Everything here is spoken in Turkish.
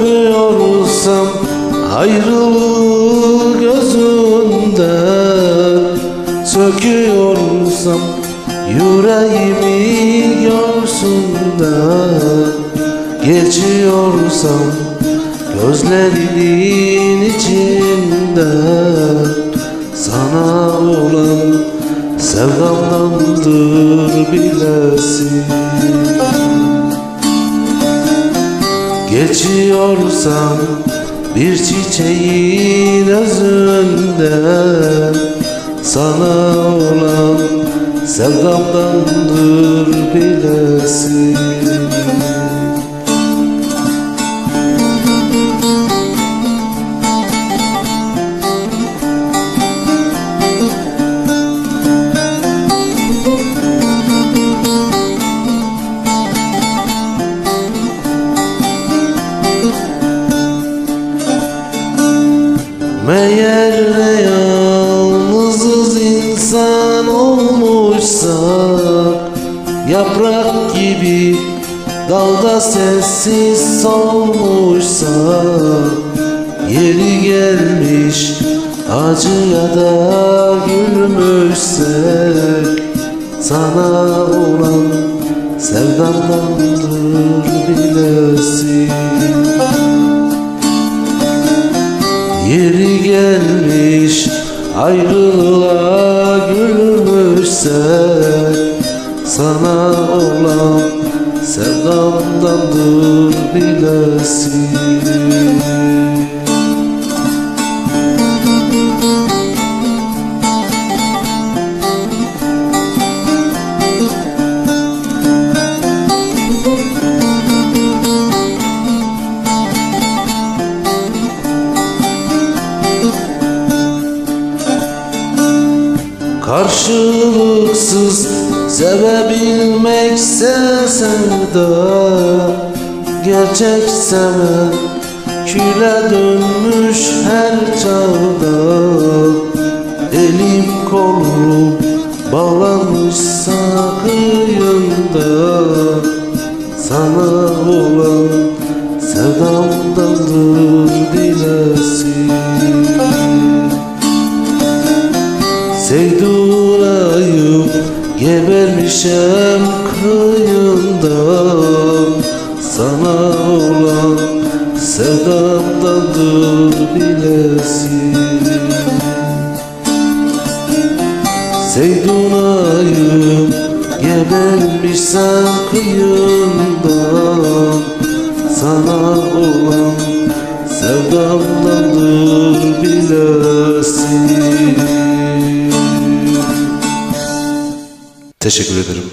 Öpüyorsam ayrılığı gözünden Söküyorsam yüreğimi göğsünden Geçiyorsam gözlerinin içinden Sana olan sevdamdandır bilesin Geçiyorsam bir çiçeğin özünden Sana olan sevdamdandır bilesin Meğer ne yalnızız insan olmuşsak Yaprak gibi dalda sessiz solmuşsak Yeri gelmiş acıya da gülmüşsek Sana olan sevdamdandır bilesin gelmiş ayrılığa gülmüşsek Sana olan sevdamdandır bilesin Karşılıksız sevebilmekse sevda Gerçek seven küle dönmüş her çağda. Elim kolum bağlanmışsa kıyında Sana olan sevdamdandır bilesin kayıp Gebermişem kıyında Sana olan sevdamdandır bilesin. Seydunayım gebermişsem kıyından Sana olan sevdamdandır bilesin. Teşekkür ederim.